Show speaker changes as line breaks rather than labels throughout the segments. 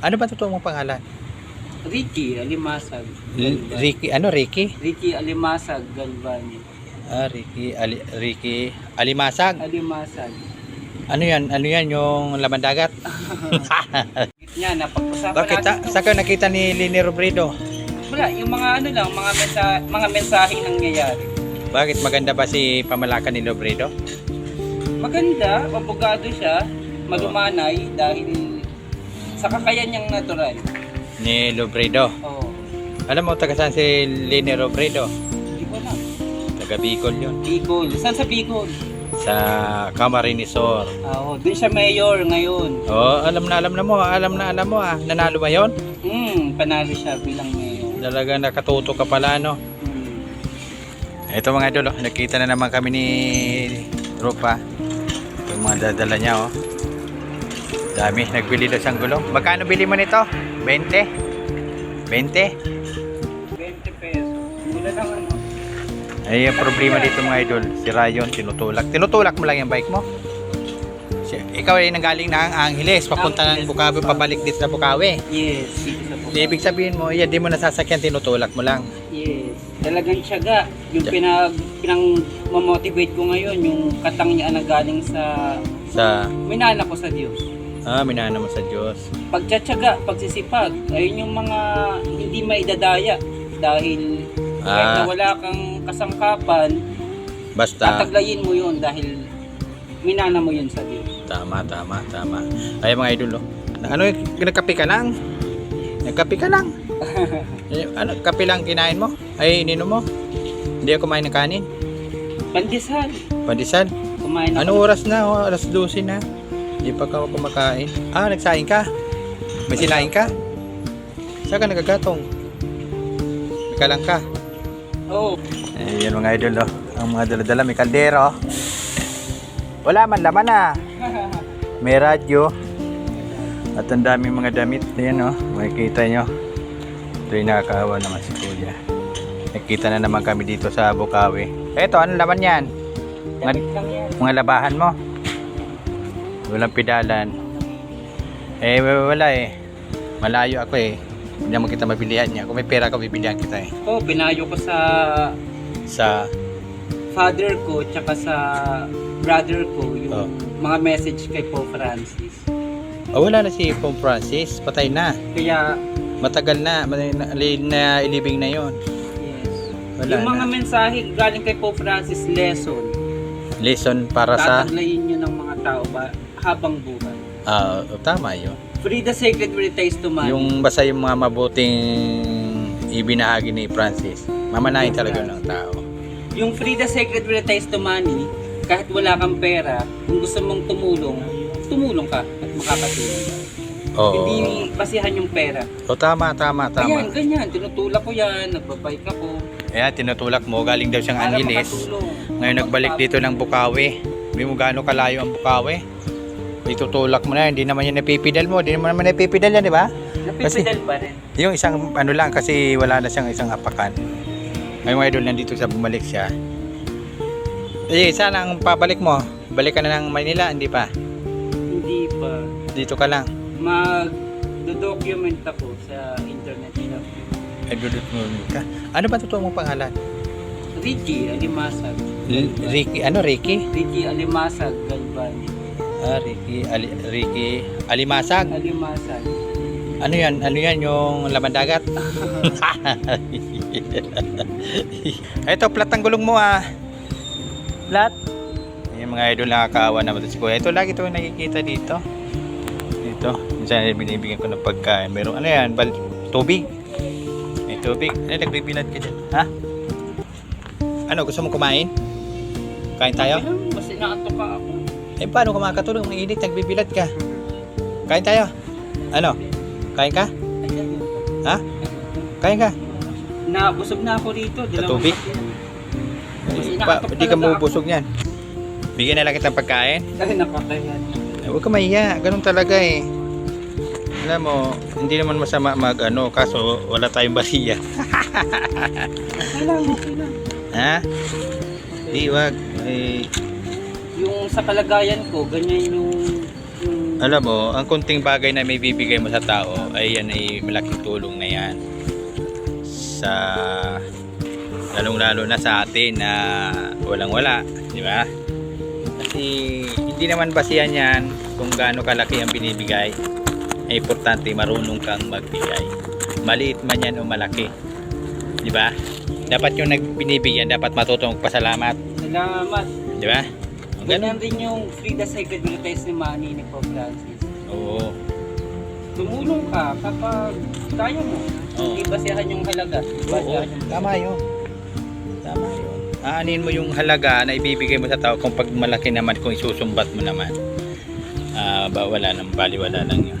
Ano ba totoo mong pangalan?
Ricky Alimasag.
L-
Galvan.
Ricky, ano Ricky?
Ricky Alimasag Galvani.
Ah, Ricky, Ali, Ricky Alimasag.
Alimasag.
Ano yan? Ano yan yung laman dagat?
Niya, napag-usapan
Bakit?
natin.
Ta- saan ka nakita ni Lini Robredo?
Wala, yung mga ano lang, mga mensa mga mensaheng nangyayari.
Bakit maganda ba si pamalakan ni Robredo?
Maganda, abogado siya, malumanay dahil sa kakayan niyang natural.
Ni Robredo.
Oo.
Alam mo taga saan si Lini Robredo?
Hindi ko na.
Taga Bicol yun.
Bicol. Saan sa Bicol?
Sa Camarinesor.
Ah, Oo, dun siya mayor ngayon.
Oh, alam na alam na mo, alam na alam mo ah. Nanalo ba 'yon?
Hmm, panalo siya bilang mayor.
Talaga nakatuto ka pala no.
Hmm.
Ito mga idol, oh, nakita na naman kami ni Rupa. Yung mga dadala niya oh. Dami, nagbili daw siyang gulong. Magkano bili mo nito? 20? 20?
20 pesos. Wala lang ano.
Ay, ang problema dito mga idol, si Rayon tinutulak. Tinutulak mo lang yung bike mo. Ikaw ay nanggaling na ang Angeles, papunta ng. Bukawi, pabalik dito sa Bukawi.
Yes, sige sa.
Ibig sabihin mo, yeah, di mo nasasakyan, tinutulak mo lang.
Yes. Talagang tiyaga. Yung pinag, pinang mamotivate ko ngayon, yung katang niya na galing sa
Sa,
minana ko sa Diyos.
Ah, minana mo sa Diyos.
Pagtsatsaga, pagsisipag, ayun yung mga hindi maidadaya dahil kahit na
Ah,
wala kang kasangkapan,
basta,
tataglayin mo yun dahil minana mo yun sa Diyos.
tama, tama, tama. Ay mga idol, oh. Ano, nagkape ka lang? Nagkape ka lang? Eh, ano, kape lang kinain mo? Ay, ininom mo? Hindi ako kumain ng kanin.
Pandesal.
Pandesal.
Kumain ako.
Ano oras na? Oh, alas 12 na. Hindi pa ka kumakain. Ah, nagsaing ka? May sinaing ka? Saan ka nagagatong? May lang ka.
Oo.
Eh, yan mga idol oh. Ang mga daladala may kaldero. Wala man laman ah. May radyo. At ang daming mga damit. Ayan oh. Makikita nyo. Ito yung nakakaawa naman si Kuya. Nakikita na naman kami dito sa Bukawi. Eto, ano laman yan? Mga, mga labahan mo. Walang pedalan. Eh, wala eh. Malayo ako eh. Hindi naman kita mabilihan niya. Kung may pera ka, bibilihan kita eh.
Oo, pinayo ko sa
Sa,
father ko tsaka sa brother ko yung
Oh.
mga message kay Pope Francis.
oh, wala na si Pope Francis. Patay na.
Kaya,
Matagal na, na ilibing na yon.
yes.
Wala
yung mga
na.
mensahe galing kay Pope Francis lesson,
Lesson para sa...
tataglayin nyo ng mga tao ba habang buhay.
Ah, tama yun.
Free the sacred relates to money.
Yung basta yung mga mabuting ibinahagi ni Francis. Mamanahin talaga ng tao.
Yung free the sacred relates to money, kahit wala kang pera, kung gusto mong tumulong, tumulong ka at makakatulong ka.
Oo.
Hindi basihan yung pera.
Oh, tama, tama,
Ayan,
tama.
ganyan. Tinutulak ko yan. Nagbabike ako.
Ayan, tinutulak mo. Galing daw siyang
Para
Angeles.
makatulong.
Ngayon nagbalik dito ng Bukawi. Hindi mo gaano kalayo ang Bukawi. Itutulak mo na, hindi naman yan napipidal mo. Hindi naman naman napipidal yan, di ba?
Napipidal pa rin.
Yung isang ano lang kasi wala na siyang isang apakan. Ngayon mga idol nandito sa bumalik siya. Eh, saan ang pabalik mo? Balik ka na ng Manila, hindi pa?
Hindi pa.
Dito ka lang.
Mag-document ako sa internet shop.
Ay, mo ka. Ano ba totoo mong pangalan?
Ricky Alimasag.
Ricky, ano Ricky?
Ricky Alimasag Galvani.
Ah, Ricky, Ali, Ricky Alimasag.
Alimasag.
Ano yan? Ano yan yung laman dagat? Ito, plat ang gulong mo ah. Plat. Yung mga idol nakakaawa naman si Kuya. Ito, lagi ito nakikita dito. Dito. Minsan binibigyan ko ng pagkain. Meron, ano yan? Bal tubig. May tubig. Ano, nagbibilad ka dyan? Ha? Ano, gusto mo kumain? Kain tayo?
Mas inaantok ka ako.
Eh, paano ka makakatulog? Mainit, nagbibilad ka. Kain tayo. Ano? Kain ka? Ha? Kain ka?
Nabusog na ako rito.
Tubig? Pa, di ka mabubusog niyan. Bigyan na lang kita ng pagkain.
Ay, nakakayan.
Eh, Huwag ka mahiya. Ganun talaga eh. Alam mo, hindi naman masama mag ano, kaso wala tayong.
Okay lang, okay lang.
Ha? Di wag. Eh,
Yung sa kalagayan ko, ganyan yung, yung
alam mo, ang kunting bagay na may bibigay mo sa tao ay yan ay malaking tulong na yan. Sa lalong lalo na sa atin na walang wala, di ba? Kasi hindi naman basihan yan kung gaano kalaki ang binibigay. Ay importante marunong kang magbigay. Maliit man yan o malaki. Di ba? Dapat yung nagbinibigyan, dapat matutong pasalamat.
Salamat.
Di ba? Ganun.
Ganyan din yung Frida Sacred Milites ni Manny ni Pope Francis.
Oo.
Tumulong ka kapag kaya mo.
Oo.
Hindi basihan yung halaga. Basihan yung
tama yun. Tama yun. Aanin mo yung halaga na ibibigay mo sa tao kung pag malaki naman, kung isusumbat mo naman. Ah, ba, wala nang baliwala lang yun.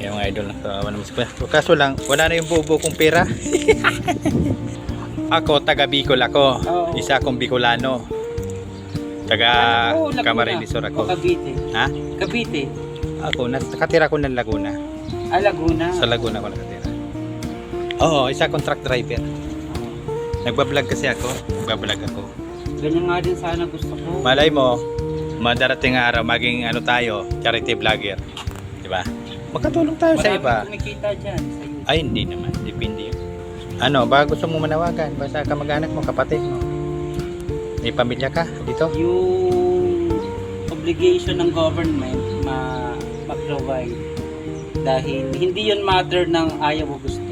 Yung mga idol, kawawa naman Kuya. Kaso lang, wala na yung bubo kong pera. ako, taga Bicol ako.
Oo.
Isa akong Bicolano. Taga
Oo, Laguna.
Camarinesor
O
ako.
Cavite.
Ha?
Cavite.
Ako, nakatira ko ng Laguna.
Ah, Laguna.
Sa Laguna ako nakatira. Oo, isa akong truck driver. Nagbablog kasi ako. Nagbablog ako.
Ganyan nga din sana gusto ko.
Malay mo, madarating araw maging ano tayo, charity vlogger. Di ba? Magkatulong tayo sa
Marami
iba.
kumikita dyan. Sa YouTube.
Ay, hindi naman. Depende yun. Ano, ba gusto mo manawagan? Basta kamag-anak mo, kapatid mo. May pamilya ka dito?
Yung obligation ng government ma ma-provide dahil hindi yon matter ng ayaw o gusto.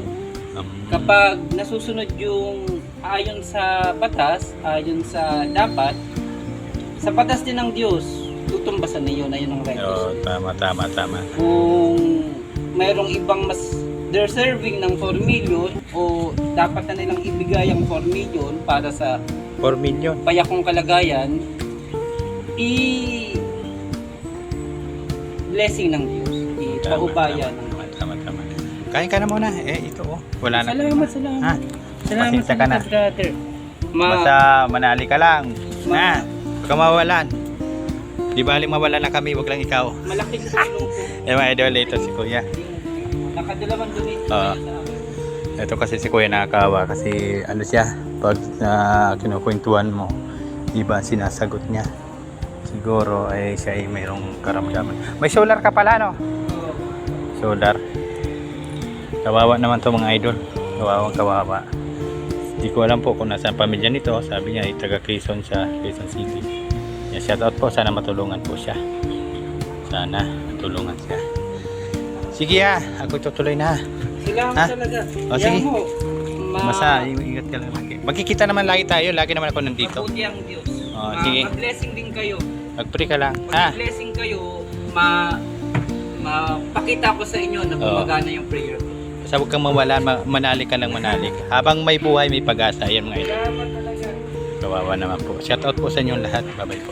Um,
Kapag nasusunod yung ayon sa batas, ayon sa dapat, sa batas din ng Diyos, tutumbasan na yun, ayun ang
oh,
righteous.
tama, tama, tama.
Kung mayroong ibang mas deserving ng 4 million o dapat na nilang ibigay ang 4 million para sa
4 million.
payakong kalagayan, i blessing ng Diyos, ipaubaya ng
Tama, tama, tama. Kain ka na muna. Eh, ito oh. Wala na.
Salamat, salamat.
Ha?
Salamat
Pasensya ka na.
brother. Ma,
Basta manali ka lang.
Ma-
Ha? Huwag ka mawalan. Di bali mawala na kami, wag lang ikaw.
malaking tulong po.
Eh, mga idol, ito si Kuya.
Nakadalawang donate
Oo.
tayo sa amin.
Ito kasi si Kuya nakakawa kasi ano siya, pag uh, kinukwentuhan mo, iba sinasagot niya. Siguro ay siya ay mayroong karamdaman. May solar ka pala no? Solar. Kawawa naman to mga idol. Kawawang kawawa. Hindi ko alam po kung nasaan pamilya nito. Sabi niya ay taga Quezon siya, Quezon City. Yeah, shout out po. Sana matulungan po siya. Sana matulungan siya. Sige ah, ako tutuloy na.
Salamat
Ha?
talaga.
O, sige.
Yan mo, ma-
Basta, ingat ka lang lagi. Magkikita naman lagi tayo. Lagi naman ako nandito.
Mabuti ang Diyos.
Oh,
Ma-
sige.
Mag-blessing din kayo.
Mag-pray ka lang. Ha?
blessing kayo, ma mapakita ko sa inyo na gumagana yung prayer ko.
Basta huwag kang mawalan. Ma- manalik ka lang manalik. Habang may buhay, may pag-asa. Yan mga idol.
Salamat talaga.
Kawawa naman po. Shout out po sa inyong lahat. Bye-bye po.